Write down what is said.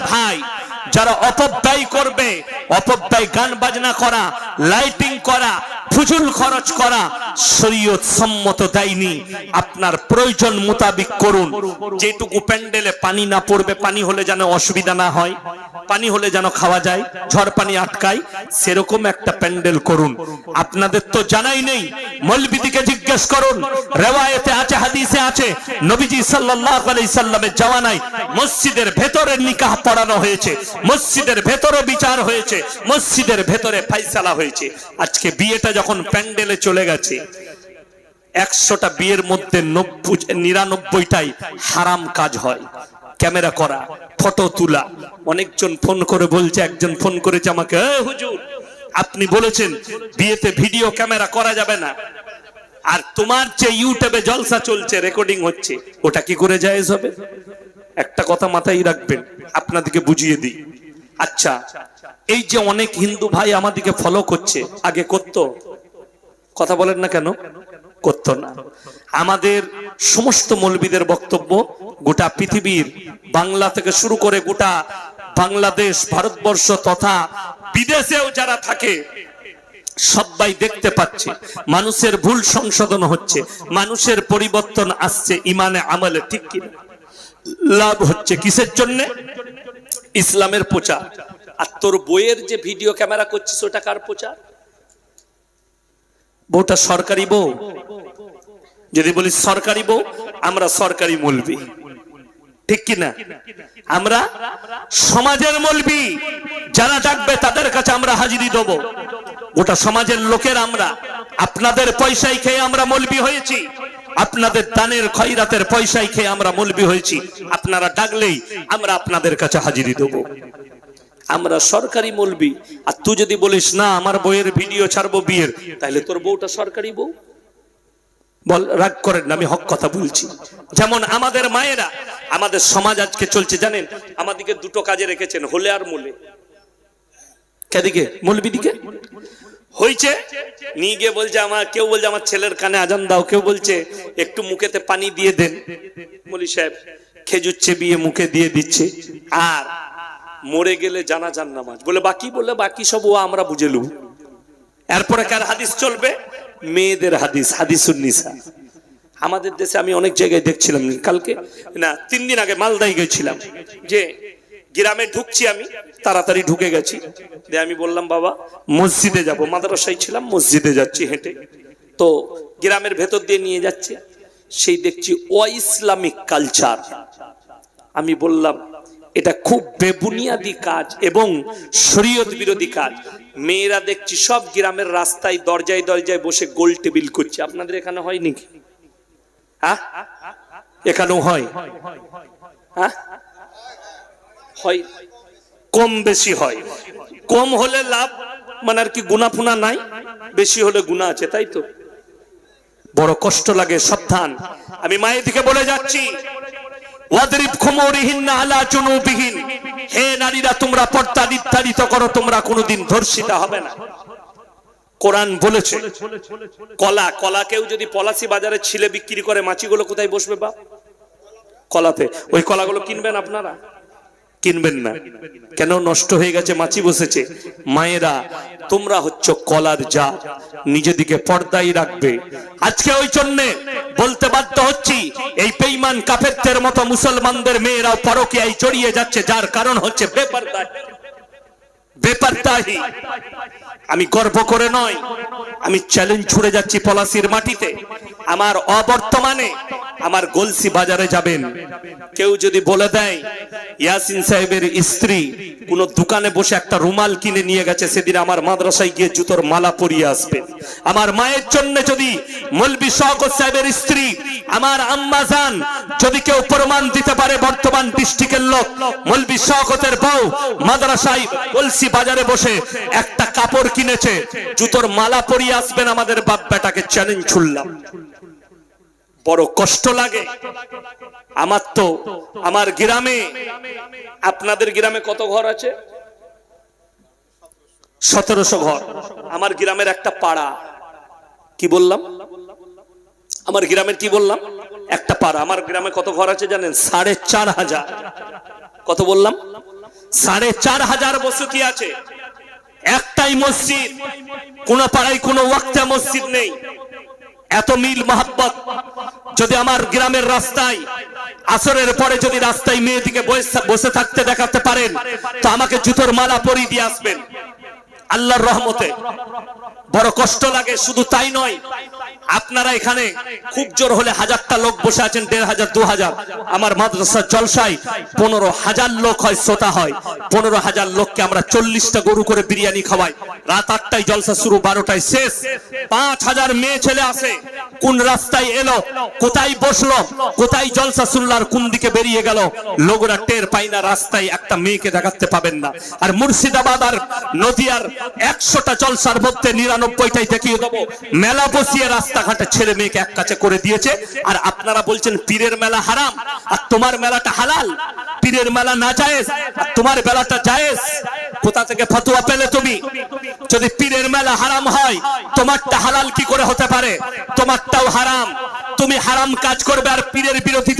ভাই। যারা অপব্যয় করবে, অপব্যয় গান বাজনা করা লাইটিং করা, ফুজুল খরচ করা, শরীয়ত সম্মত দেয়নি। আপনার প্রয়োজন মোতাবিক করুন। যেটুকু প্যান্ডেলে পানি না পড়বে, পানি হলে যেন অসুবিধা না হয়, পানি হলে যেন খাওয়া যায়, ঝড় পানি আটকায়, সেরকম একটা প্যান্ডেল করুন। আপনাদের তো জানাই নেই মলবিদিকে জিজ্ঞেস করুন, রেওয়ায়েতে আছে, হাদিসে আছে, নবীজি সাল্লাল্লাহু আলাইহি সাল্লামের জামানায় মসজিদের ভেতরে নিকাহ পড়ানো হয়েছে। মসজিদের ভেতরে বিচার হয়েছে, মসজিদের ভেতরে ফাইসালা হয়েছে। আজকে বিয়েটা যখন প্যান্ডেলে চলে গেছে, একশোটা বিয়ের মধ্যে নব্বই, নিরানব্বইটাই হারাম কাজ হয়। ক্যামেরা করা, ফটো তোলা, অনেকজন ফোন করে বলছে, একজন ফোন করেছে আমাকে, "এ হুজুর, আপনি বলেছেন বিয়েতে ভিডিও ক্যামেরা করা যাবে না। আর তোমার যে ইউটিউবে জলসা চলছে, রেকর্ডিং হচ্ছে, ওটা কি করে জায়েজ হবে? একটা কথা মাথায় রাখবেন, আপনাদেরকে বুঝিয়ে দিই। আচ্ছা এই যে অনেক হিন্দু ভাই আমাদেরকে ফলো করছে, আগে করতো? কথা বলেন না কেন? করতো না। আমাদের সমস্ত মৌলবীদের বক্তব্য গোটা পৃথিবীর বাংলা থেকে শুরু করে গোটা বাংলাদেশ, ভারতবর্ষ তথা বিদেশেও যারা থাকে, সবাই দেখতে পাচ্ছে, মানুষের ভুল সংশোধন হচ্ছে, মানুষের পরিবর্তন আসছে ইমানে আমলে, ঠিক কিনা? লাভ হচ্ছে কিসের জন্য? ইসলামের প্রচার। আর তোর বইয়ের যে ভিডিও ক্যামেরা করছিস, ওটা কার প্রচার? বউটা সরকারি বউ। যদি বলি সরকারি বউ, আমরা সরকারি মলবি। ঠিক কিনা? আমরা সমাজের মলবি। যারা ডাকবে তাদের কাছে আমরা হাজিরি দেবো। গোটা সমাজের লোকের আমরা, আপনাদের পয়সায় খেয়ে আমরা মলবি হয়েছি। আপনাদের দানের খয়রাতের পয়সায় খেয়ে আমরা মলবি হয়েছি। আপনারা ডাকলেই আমরা আপনাদের কাছে হাজিরি দেবো। আমরা সরকারি মলবি। আর তুই যদি বলিস, না, আমার বইয়ের ভিডিও ছাড়বো বিয়ের, তাহলে তোর বউটা সরকারি বউ। বল, রাগ করেন না, আমি হক কথা বলছি। যেমন আমাদের মায়েরা, আমাদের সমাজ আজকে চলছে, জানেন? আমাদেরকে দুটো কাজে রেখেছেন, হলে আর মূলে। কেদিকে? মৌলবি দিকে হয়েছে নিয়ে গিয়ে বলছে, আমার কেউ বলছে, আমার ছেলের কানে আজান দাও। কেউ বলছে, একটু মুখেতে পানি দিয়ে দেন। বলি সাহেব খেজুর চেবিয়ে মুখে দিয়ে দিচ্ছে। আর মরে গেলে জানা যান নামাজ। বলে, বাকি বলে, বাকি সব ও আমরা বুঝে লু এরপরে কার হাদিস চলবে? মেয়েদের হাদিস হাদিসুন নিসা আমাদের দেশে আমি অনেক জায়গায় দেখছিলাম কালকে, না, তিন দিন আগে মালদায় গেছিলাম। যে গ্রামে ঢুকছি আমি, তাড়াতাড়ি ঢুকে গেছি। দিয়ে আমি বললাম, বাবা, মসজিদে যাব। মাদ্রাসায় ছিলাম, মসজিদে যাচ্ছি হেঁটে। তো গ্রামের ভেতর দিয়ে নিয়ে যাচ্ছে, সেই দেখছি অ ইসলামিক কালচার। আমি বললাম, এটা খুব বেবুনিয়াদি কাজ এবং শরীয়ত বিরোধী কাজ। মেয়েরা দেখছি সব গ্রামের রাস্তায়, দরজায় দরজায় বসে গোল টেবিল করছে। আপনাদের এখানে হয় নাকি? হ্যাঁ? এখানেও হয়? হ্যাঁ? হয়, কম বেশি হয়। কম হলে লাভ মানে আর কি গুনা ফুনা নাই, বেশি হলে গুণা আছে, তাই তো? বড় কষ্ট লাগে, সাবধান। আমি মায়ের দিকে বলে যাচ্ছি হে নারীরা, তোমরা করো, তোমরা কোনোদিন হবে না। কলা যদি পলাশি বাজারে ছিলে বিক্রি করে, মাছিগুলো কোথায় বসবে বা কলাতে। ওই কলাগুলো কিনবেন আপনারা? কিনবেন না। কেন নষ্ট হয়ে গেছে? মাছি বসেছে। মায়েরা, তোমরা হচ্ছে কলার যা নিজেদিকে পর্দাই রাখবে। আজকে ওই জন্যে বলতে বাধ্য হচ্ছি, এই পেইমান কাফেরদের মতো মুসলমানদের মেয়েরাও পরকিয়ায় জড়িয়ে যাচ্ছে, যার কারণ হচ্ছে বেপরদা বেপরদাহি আমি গর্ব করে নয়, আমি চ্যালেঞ্জ ছুড়ে যাচ্ছি পলাশির মাটিতে। আমার অবর্তমানে আমার গলসি বাজারে যাবেন। কেউ যদি বলে দেয়, ইয়াসিন সাহেবের স্ত্রী কোন দোকানে বসে একটা রুমাল কিনে নিয়ে গেছে, সেদিন আমার মাদ্রাসায় গিয়ে জুতোর মালা পরিয়ে আসবে আমার মায়ের জন্য যদি মলবি শওকত সাহেবের স্ত্রী, আমার আম্মা জান যদি কেউ প্রমাণ দিতে পারে বর্তমান ডিস্ট্রিক্টের লোক, মলবি শওকতের বউ মাদ্রাসায় কলসি বাজারে বসে একটা কাপড় কিনেছে, জুতোর মালা পরিয়ে আসবেন আমাদের বাপ বেটাকে চ্যালেঞ্জ ছুড়লাম বড় কষ্ট লাগে। আমার তো, আমার গ্রামে, আপনাদের গ্রামে কত ঘর আছে? সতেরোশো ঘর। আমার গ্রামের একটা পাড়া। কি বললাম? আমার গ্রামের কি বললাম? একটা পাড়া। আমার গ্রামে কত ঘর আছে জানেন? সাড়ে চার হাজার। কত বললাম? সাড়ে চার হাজার বসতি আছে। একটাই মসজিদ। কোন পাড়ায় কোনো ওয়াক্তা মসজিদ নেই। এত মিল মহাব্বত। যদি আমার গ্রামের রাস্তায়, আসরের পরে যদি রাস্তায় মেয়েদিকে বসে- বসে থাকতে দেখাতে পারেন, তো আমাকে জুতোর মালা পরিয়ে দিয়ে আসবেন। আল্লাহর রহমতে। বড় কষ্ট লাগে, শুধু তাই নয়, আপনারা এখানে খুব জোর হলে হাজারটা লোক বসে আছেন, দেড় হাজার, দু হাজার। আমার মাদ্রাসার জলসায় পনেরো হাজার লোক হয়, শ্রোতা হয়। পনেরো হাজার লোককে আমরা চল্লিশটা গরু করে বিরিয়ানি খাওয়াই। রাত আটটায় জলসা শুরু, বারোটায় শেষ। পাঁচ হাজার মেয়ে ছেলে আসে কোন রাস্তায় এলো, কোথায় বসল, কোথায় জলসা শুনলার কোন দিকে বেরিয়ে গেল, লোকরা টের পাই না, রাস্তায় একটা মেয়েকে দেখাতে পাবেন না। আর মুর্শিদাবাদ আর নদিয়ার একশোটা জলসার মধ্যে নিরানব্বইটাই দেখিয়ে দেবো। মেলা বসিয়ে রাস্তাঘাটে ছেলে মেয়েকে এক কাছে করে দিয়েছে। আর আপনারা বলছেন, পীরের মেলা হারাম, আর তোমার মেলাটা হালাল। পীরের মেলা না জায়েজ, আর তোমার মেলাটা জায়েজ। কোথা থেকে ফতুয়া পেলে তুমি? যদি পীরের মেলা হারাম হয়, তোমারটা হালাল কি করে হতে পারে? তোমারটাও হারাম। তুমি হারাম কাজ করবে, আর পীরের বিরোধিতা